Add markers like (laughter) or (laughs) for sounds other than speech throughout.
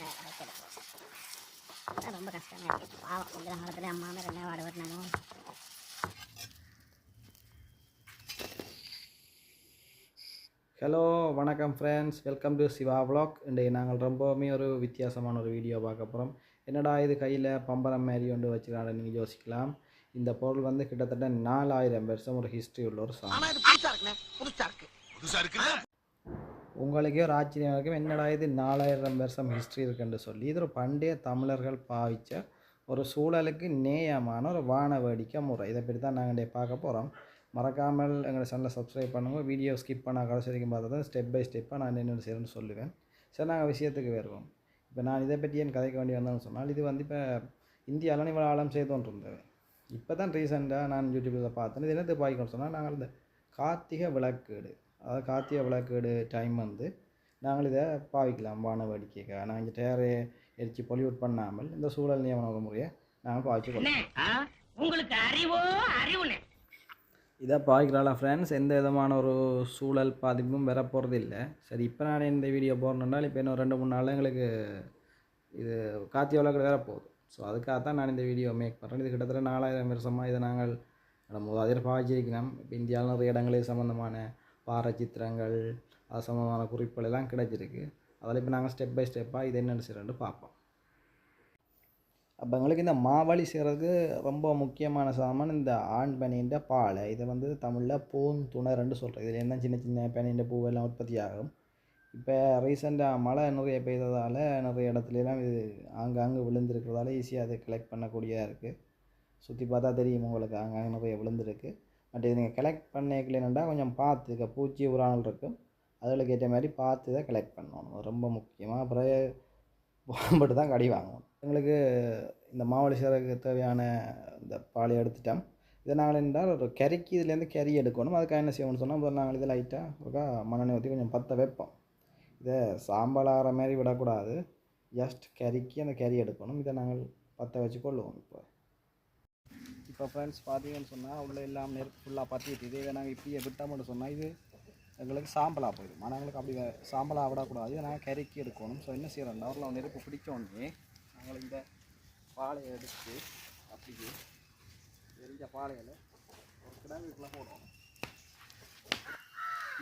வைக்கிறது ரொம்ப கஷ்டமாக இருக்குது பாவம் கொஞ்ச காலத்தில் அம்மா மேலே என்ன பாடுபடணுமோ ஹலோ வணக்கம் friends welcome to Siva vlog. இன்றைக்கு நாங்கள் ரொம்பவுமே ஒரு வித்தியாசமான ஒரு வீடியோ பார்க்க போகிறோம் என்னடா இது கையில் பம்பரம் மாதிரி ஒன்று வச்சுக்கிறான்னு நீங்கள் யோசிக்கலாம். இந்த பொருள் வந்து கிட்டத்தட்ட நாலாயிரம் வருஷம் ஒரு ஹிஸ்ட்ரி உள்ள ஒரு சாங் உங்களுக்கே ஒரு ஆச்சரியம் இருக்கும். என்னடா இது? நாலாயிரம் வருஷம் ஹிஸ்ட்ரி இருக்குன்னு சொல்லி. இது ஒரு பண்டைய தமிழர்கள் பாவித்த ஒரு சூழலுக்கு நேயமான ஒரு வான வேடிக்கை முறை. இதை பற்றி தான் நாங்கள் பார்க்க போகிறோம் மறக்காமல் எங்களை சேனலை சப்ஸ்கிரைப் பண்ணுங்கள் வீடியோ ஸ்கிப் பண்ணால் கடைசி வரைக்கும் பார்த்தா தான் ஸ்டெப் பை ஸ்டெப்பாக நான் என்னென்ன செய்யணும்னு சொல்லுவேன். சரி நாங்கள் விஷயத்துக்கு வருவோம். இப்போ நான் இதை பற்றி என் கதைக்க வேண்டி வந்தேன்னு சொன்னால் இது வந்து இப்போ இந்தியாவில் இவ்வளோ ஆழம் செய்தோன்னு இருந்தது. இப்போ தான் ரீசெண்டாக நான் யூடியூப்பில் பார்த்தேன். இது என்னத்தை பாய்க்கணும்னு சொன்னால் நாங்கள் இந்த கார்த்திகை விளக்கீடு. அதாவது கார்த்திகை விளக்கேடு டைம் வந்து நாங்கள் இதை பாவிக்கலாம் வான வேடிக்கைக்காக. நாங்கள் இங்கே டேரை எரிச்சு பொல்யூட் பண்ணாமல் இந்த சூழல் நியமன முறையை நாங்கள் பாவிச்சு கொள்ளலாம். உங்களுக்கு அறிவோ அறிவுனே இதை பாய்க்கிறாளா ஃப்ரெண்ட்ஸ் எந்த விதமான ஒரு சூழல் பாதிப்பும் வர போகிறது இல்லை சரி இப்போ நான் இந்த வீடியோ போடணுன்னால் இப்போ இன்னும் ரெண்டு மூணு நாள் எங்களுக்கு இது கார்த்திகை விளக்கு வேற போகுது ஸோ அதுக்காக தான் நான் இந்த வீடியோ மேக் பண்ணுறேன் இது கிட்டத்தட்ட நாலாயிரம் வருஷமாக இதை நாங்கள் நம்ம அதில் பாய்ச்சிருக்கணும் இப்போ இந்தியாவில் நிறைய இடங்களில் சம்மந்தமான பாறை சித்திரங்கள் அது சம்மந்தமான குறிப்புகள் எல்லாம் கிடைச்சிருக்கு. அதில் இப்போ நாங்கள் ஸ்டெப் பை ஸ்டெப்பாக இது என்னென்னு செய்யறேன்னு பார்ப்போம். அப்போ எங்களுக்கு இந்த மாவழி செய்கிறதுக்கு ரொம்ப முக்கியமான சாமான் இந்த ஆண் பனியின் பாலை. இதை வந்து தமிழில் பூன் துணர்ன்னு சொல்கிறோம் இதில் என்ன சின்ன சின்ன பனியின் பூவெல்லாம் உற்பத்தி ஆகும். இப்போ ரீசெண்டாக மழை நிறைய பெய்ததால் நிறைய இடத்துலலாம் இது ஆங்காங்கு விழுந்திருக்கிறதால ஈஸியாக அதை கலெக்ட் பண்ணக்கூடியதாக இருக்குது சுற்றி பார்த்தா தெரியும் உங்களுக்கு அங்கங்கே நிறைய விழுந்திருக்கு. பட் இது நீங்கள் கலெக்ட் பண்ணிக்கலன்னா கொஞ்சம் பார்த்து பூச்சி உரானல் இருக்கும் அதுகளுக்கு ஏற்ற மாதிரி பார்த்து தான் கலெக்ட் பண்ணணும். ரொம்ப முக்கியமாக அப்புறம் போகும்போது தான் கடி வாங்கணும். எங்களுக்கு இந்த மாவழி தேவையான இந்த பாலை எடுத்துட்டோம். இதை நாங்கள் என்றால் ஒரு கறிக்கு இதுலேருந்து கறி எடுக்கணும். அதுக்காக என்ன செய்யணும்னு சொன்னால் நாங்கள் இதை லைட்டாக ஒருக்கா மண்ணெண்ணெய் ஊற்றி கொஞ்சம் பற்ற வைப்போம். இதை சாம்பல் ஆகிற மாதிரி விடக்கூடாது. ஜஸ்ட் கறிக்கு அந்த கறி எடுக்கணும். இதை நாங்கள் பற்ற வச்சு கொள்ளுவோம் இப்போ. இப்போ ஃப்ரெண்ட்ஸ் பார்த்தீங்கன்னு சொன்னால் உள்ளே எல்லாம் நெருப்பு ஃபுல்லாக பற்றிட்டு இதே நாங்கள் இப்படியே விட்டோம்னு சொன்னால் இது எங்களுக்கு சாம்பலாக போயிடும். ஆனால் அப்படி சாம்பலாக விடக்கூடாது. இதை நாங்கள் கறிக்கி எடுக்கணும். ஸோ என்ன செய்கிறோம்னா அவரில் நெருப்பு பிடிக்கோடனே நாங்கள் இந்த பாலையை எடுத்து அப்படியே எரிஞ்ச பாலையில் ஒரு கிடங்குக்குள்ளே போடுவோம்.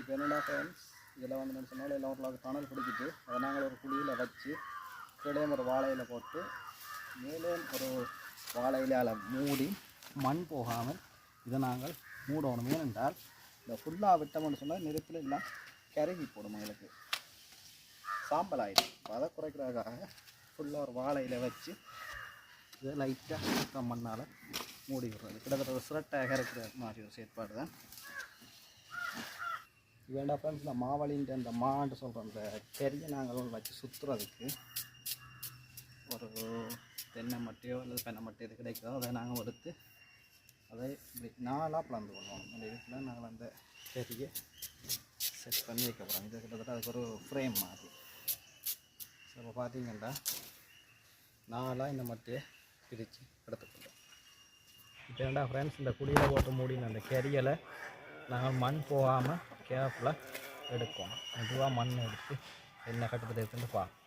இப்போ என்னடா ஃப்ரெண்ட்ஸ் இதில் வந்து என்ன சொன்னாலும் எல்லாம் ஒரு தணல் பிடிச்சிட்டு அதை நாங்கள் ஒரு குழியில் வச்சு கீழே ஒரு வாழையில போட்டு மேலே ஒரு வாழை இலையால் மூடி மண் போகாமல் இதை நாங்கள் மூடணும். ஏனென்றால் இந்த ஃபுல்லாக விட்டோம்னு சொன்னால் நெருப்பில் எல்லாம் கருகி போடும் எங்களுக்கு. சாம்பல் ஆகிடும் அதை குறைக்கிறதுக்காக ஃபுல்லாக ஒரு வாழையில் வச்சு இதை லைட்டாக சுத்தம் மண்ணால் மூடி விடுறது. கிட்டத்தட்ட ஒரு சிரட்டை இறக்குற மாதிரி ஒரு செயற்பாடு தான். வேண்டாம் ஃப்ரெண்ட்ஸ் இந்த மாவழின்ற அந்த மான்ட்டு சொல்கிற அந்த கெரியை நாங்கள் வச்சு சுற்றுறதுக்கு ஒரு தென்னை மட்டையோ அல்லது பெண்ணை மட்டையோ இது கிடைக்குதோ அதை நாங்கள் எடுத்து அதை இப்படி நாளாக பிளந்து பண்ணுவோம் அந்த வீட்டில் நாங்கள் அந்த செடியை செட் பண்ணி வைக்க போகிறோம் இது கிட்டத்தட்ட அதுக்கு ஒரு ஃப்ரேம் மாதிரி. ஸோ இப்போ பார்த்தீங்கன்னா நாளாக இந்த மட்டையை பிரித்து எடுத்துக்கொள்ளும் இப்போ ஏன்டா ஃப்ரெண்ட்ஸ் இந்த குடியில் போட்டு மூடின அந்த கெரியலை நாங்கள் மண் போகாமல் கேர்ஃபுல்லாக எடுக்கணும். மெதுவாக மண் எடுத்து என்ன கட்டத்தை எடுத்துட்டு பார்க்கணும்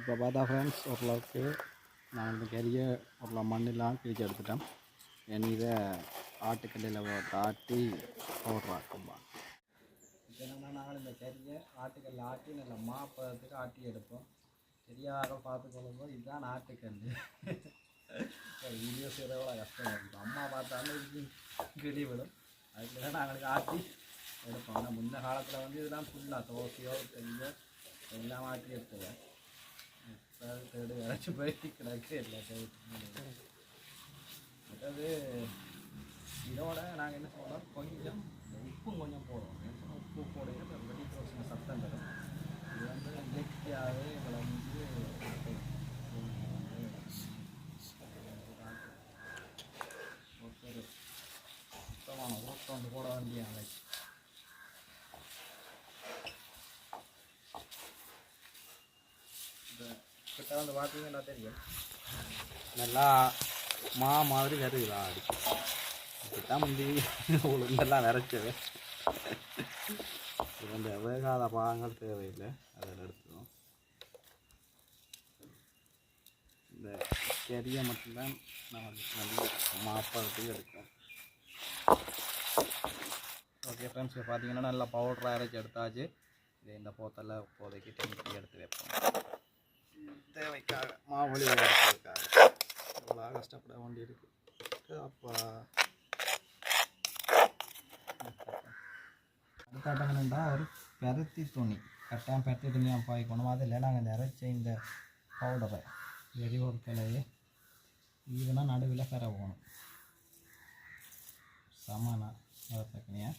இப்போ பார்த்தா ஃப்ரெண்ட்ஸ் ஓரளவுக்கு நான் இந்த கறியை ஒரு மண்ணெல்லாம் கிழிச்சு எடுத்துட்டேன். என் இதை ஆட்டுக்கல்லில் ஆட்டி பவுடர் ஆக்கும்பா என்னென்னா நாங்கள் இந்த கறியை ஆட்டுக்கல்லில் ஆட்டி நல்ல மாப்பதத்துக்கு ஆட்டி எடுப்போம். சரியாக பார்த்து கொள்ளும்போது இதுதான் ஆட்டுக்கல் வீடியோ செய்கிறவளோ கஷ்டமாக இருக்கும் அம்மா பார்த்தாலும் இது கிளி விடும் அதுக்கு தான் நாங்களுக்கு ஆட்டி எடுப்போம். ஆனால் முன்ன காலத்தில் வந்து இதெல்லாம் ஃபுல்லாக தோசையோ தெரியோ எல்லாம் ஆட்டி எடுத்துவேன் தேடு இறச்சி போய் கிடக்கு எல்லாத்தையும் அதாவது இதோட நாங்கள் என்ன சொல்கிறோம் கொஞ்சம் உப்பும் கொஞ்சம் போடுவோம் ஏன்னு உப்பு போடுங்க அப்புறம் வெடிக்கிற சத்தம் தரும் இது வந்து இயற்கையாகவே எங்களை வந்து சுத்தமான ஓட்டம் போட வேண்டிய அமைச்சு கிட்ட வந்து பார்த்தீங்கன்னா தெரியும். நல்லா மா மாதிரி வருது ஆடி. இதுதான் முந்தி (laughs) உளுந்தெல்லாம் நிறச்சது இது வந்து வேகாத பாகங்கள் தேவையில்லை. அதில் எடுத்துக்கணும். இந்த கறியை மட்டும்தான் நமக்கு நல்ல மாப்பழத்துக்கு எடுக்கும் ஓகே ஃப்ரெண்ட்ஸ் இப்போ பார்த்தீங்கன்னா நல்லா பவுடராக அரைச்சி எடுத்தாச்சு. இது இந்த போத்தல இப்போதைக்கு டென்ட்டி எடுத்து வைப்போம். தேவைக்காக மாவழி வளர்ப்பதற்காக இவ்வளோ கஷ்டப்பட வேண்டி இருக்குது அப்போ. அடுத்தாட்டம் என்னென்னா ஒரு பருத்தி துணி. கரெக்டாக பருத்தி துணியாக பாய்க்கணும். அதில் நாங்கள் இந்த பவுடரை இந்த பவுடரை எரிபொருட்களையே ஈவனாக நடுவில் பெற போகணும். சமானா தக்கனியாக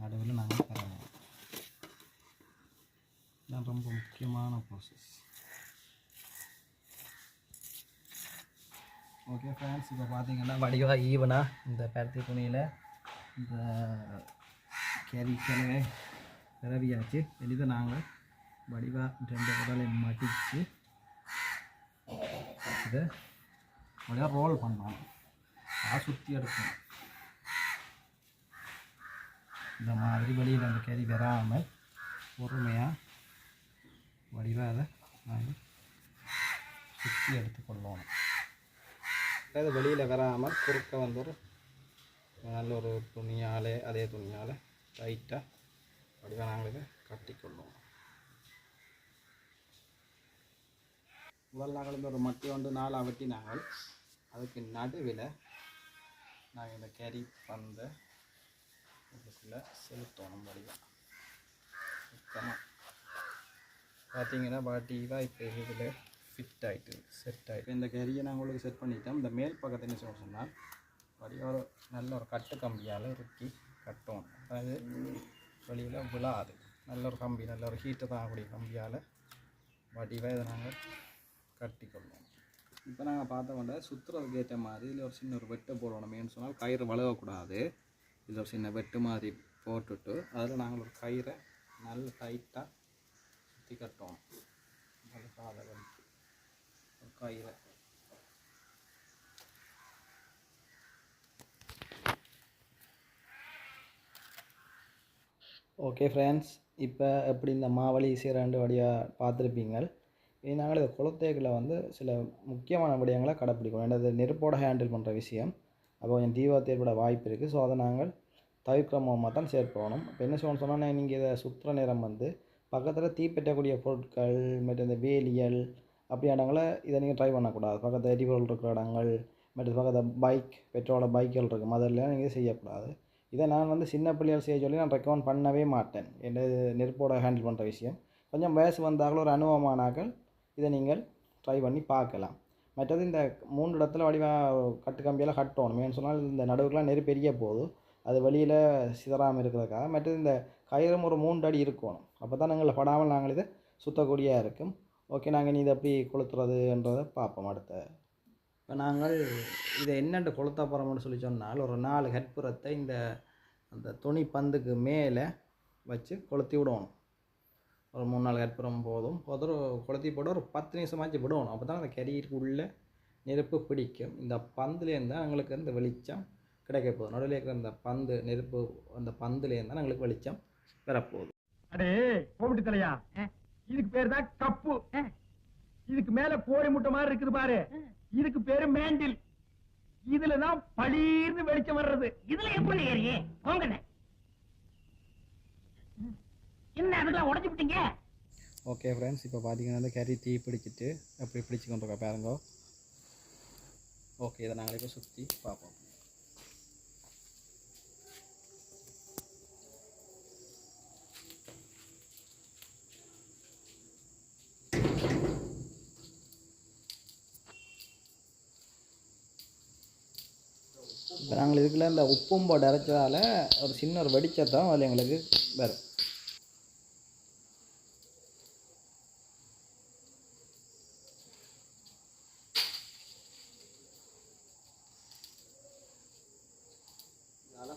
நடுவில் நாங்கள் பெறணும் இதுதான் ரொம்ப முக்கியமான ப்ராசஸ் ஓகே ஃப்ரெண்ட்ஸ் இப்போ பார்த்தீங்கன்னா வடிவாக ஈவனாக இந்த பருத்தி துணியில் இந்த கேரி கிழவை பிறவியாச்சு எளிதாக நாங்கள் வடிவாக ரெண்டு உடலை மடித்து இதை அப்படியே ரோல் பண்ணோம் அதை சுற்றி எடுக்கணும் இந்த மாதிரி வழியில் அந்த கேரி வராமல் பொறுமையாக வடிவாக அதை நாங்கள் சுற்றி எடுத்துக்கொள்ளணும். அது வெளியில் வராமல் குறுக்க வந்து ஒரு நல்ல ஒரு துணியால் அதே துணியால் டைட்டாக அப்படிதான் நாங்கள் இதை கட்டிக்கொள்ளுவோம் முதல் நாங்கள் இந்த ஒரு மட்டி ஒன்று நாளாக வெட்டி நாங்கள் அதுக்கு நடுவில் நாங்கள் இந்த கேரி பந்த இதுக்குள்ளே செலுத்தணும் வடிவாக சுத்தமாக பார்த்தீங்கன்னா பாட்டிவாக இப்போ இதில் ஃபிட் ஆகிட்டு செட் ஆகிட்டு இந்த கரியை நான் உங்களுக்கு செட் பண்ணிட்டோம் இந்த மேல் பக்கத்தை என்ன சொன்னால் வடிவாக ஒரு நல்ல ஒரு கட்டு கம்பியால் இறுக்கி கட்டும் அதாவது வெளியில் விழாது. நல்ல ஒரு கம்பி நல்ல ஒரு ஹீட்டை தாங்கக்கூடிய கம்பியால் வடிவாக இதை நாங்கள் கட்டிக்கொள்வோம். இப்போ நாங்கள் பார்த்த சுற்றுறதுக்கு ஏற்ற மாதிரி இதில் ஒரு சின்ன ஒரு வெட்டு போடணும் மெயின் சொன்னால் கயிறு வளவக்கூடாது. இதில் ஒரு சின்ன வெட்டு மாதிரி போட்டுட்டு அதில் நாங்கள் ஒரு கயிறை நல்ல டைட்டாக சுற்றி கட்டணும் நல்ல காலை வலிக்கு ஒரு ஓகே ஃப்ரெண்ட்ஸ் இப்போ எப்படி இந்த மாவழி சீரண்டு வழியாக பார்த்துருப்பீங்க இதனால் இந்த குளத்தேக்கில் வந்து சில முக்கியமான விடயங்களை கடைப்பிடிக்கணும் ஏன்னா இது நெருப்போட ஹேண்டில் பண்ணுற விஷயம். அப்போ கொஞ்சம் தீவிரத்தை ஏற்பட வாய்ப்பு இருக்குது ஸோ அதை நாங்கள் தவிர்க்கிறமாக தான் சேர்க்கணும் இப்போ என்ன சொல்லணும் சொன்னால் நீங்கள் இதை சுற்றுற நேரம் வந்து பக்கத்தில் தீப்பற்றக்கூடிய பொருட்கள் மற்றும் இந்த வேலியல் அப்படி இடங்களை இதை நீங்கள் ட்ரை பண்ணக்கூடாது. பக்கத்தில் எரிபொருள் இருக்கிற இடங்கள் மற்ற பக்கத்தில் பைக் பெட்ரோல பைக்குகள் இருக்கும் அதெல்லாம் நீங்கள் செய்யக்கூடாது. இதை நான் வந்து சின்ன பிள்ளைகள் செய்ய சொல்லி நான் ரெக்கமெண்ட் பண்ணவே மாட்டேன். என்ன நெருப்போட ஹேண்டில் பண்ணுற விஷயம். கொஞ்சம் வயசு வந்தார்கள் ஒரு அனுபவமானாக்கள் இதை நீங்கள் ட்ரை பண்ணி பார்க்கலாம். மற்றது இந்த மூன்று இடத்துல வடிவா கட்டு கம்பியெல்லாம் கட்டணும். ஏன்னு சொன்னால் இந்த நடுவுக்கெலாம் நெருப்பு பெரிய போதும் அது வெளியில் சிதறாமல் இருக்கிறதுக்காக. மற்றது இந்த கயிறும் ஒரு மூன்று அடி இருக்கணும். அப்போ தான் எங்களை படாமல் நாங்கள் இதை சுத்தக்கூடியாக இருக்கும். ஓகே நாங்கள் நீ இதை எப்படி கொளுத்துறதுன்றதை பார்ப்போம் அடுத்த. இப்போ நாங்கள் இதை என்னென்று கொளுத்த போகிறோம்னு சொல்லி சொன்னால் ஒரு நாலு கற்பூரத்தை இந்த அந்த துணி பந்துக்கு மேலே வச்சு கொளுத்தி விடணும் ஒரு மூணு நாலு கற்பூரம் போதும். ஒரு கொளுத்தி போட்டு ஒரு பத்து நிமிஷமாச்சு விடணும் அப்போ தான் அந்த கறிக்குள்ளே நெருப்பு பிடிக்கும். இந்த பந்துலேருந்து தான் எங்களுக்கு இந்த வெளிச்சம் கிடைக்க போகுது. நடுவில் இருக்கிற அந்த பந்து நெருப்பு அந்த பந்துலேருந்து தான் எங்களுக்கு வெளிச்சம் வரப்போகுது. அடே கோமிட்டி தலையா இதுக்கு பேரு தான் கப்பு. இதுக்கு மேல கோழி முட்டை மாதிரி இருக்குது பாரு. இதுக்கு பேரு மேண்டில். இதுல தான் பளீர்னு வெளிச்சம் வர்றது. இதுல எப்படி ஏறியே? போங்கண்ணே. என்ன அதுக்கெல்லாம் உடச்சு விட்டீங்க? ஓகே ஃப்ரெண்ட்ஸ் இப்போ பார்த்தீங்கன்னா இந்த கறி தீ பிடிச்சிட்டு எப்படி பிடிச்சி கொண்டு இருக்கா பாருங்க. ஓகே இதை நாங்கள் இப்போ சுற்றி பார்ப்போம். இப்போ நாங்கள் இதுக்குள்ள இந்த உப்பும் போட்டு அரைச்சதால ஒரு சின்ன ஒரு வெடிச்சத்தான் அதில் எங்களுக்கு வரும்.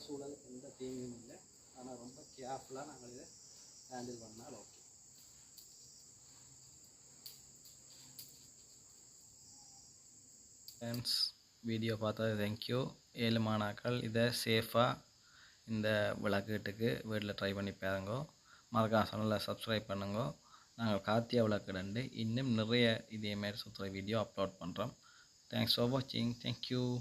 சூழல் எந்த தீங்கும் இல்லை. ஆனால் ரொம்ப கேர்ஃபுல்லாக நாங்கள் இதை ஹேண்டில் பண்ணால் ஓகே ஃப்ரெண்ட்ஸ் வீடியோ பார்த்தது தேங்க்யூ ஏழு மாணாக்கள் இதை சேஃபாக இந்த விளக்கீட்டுக்கு வீட்டில் ட்ரை பண்ணி பாருங்கோ. மறக்காம சேனலில் சப்ஸ்கிரைப் பண்ணுங்கோ. நாங்கள் காத்தியா விளக்குடண்டு இன்னும் நிறைய இதே மாதிரி சுற்றுற வீடியோ அப்லோட் பண்ணுறோம் தேங்க்ஸ் ஃபார் வாட்சிங் தேங்க்யூ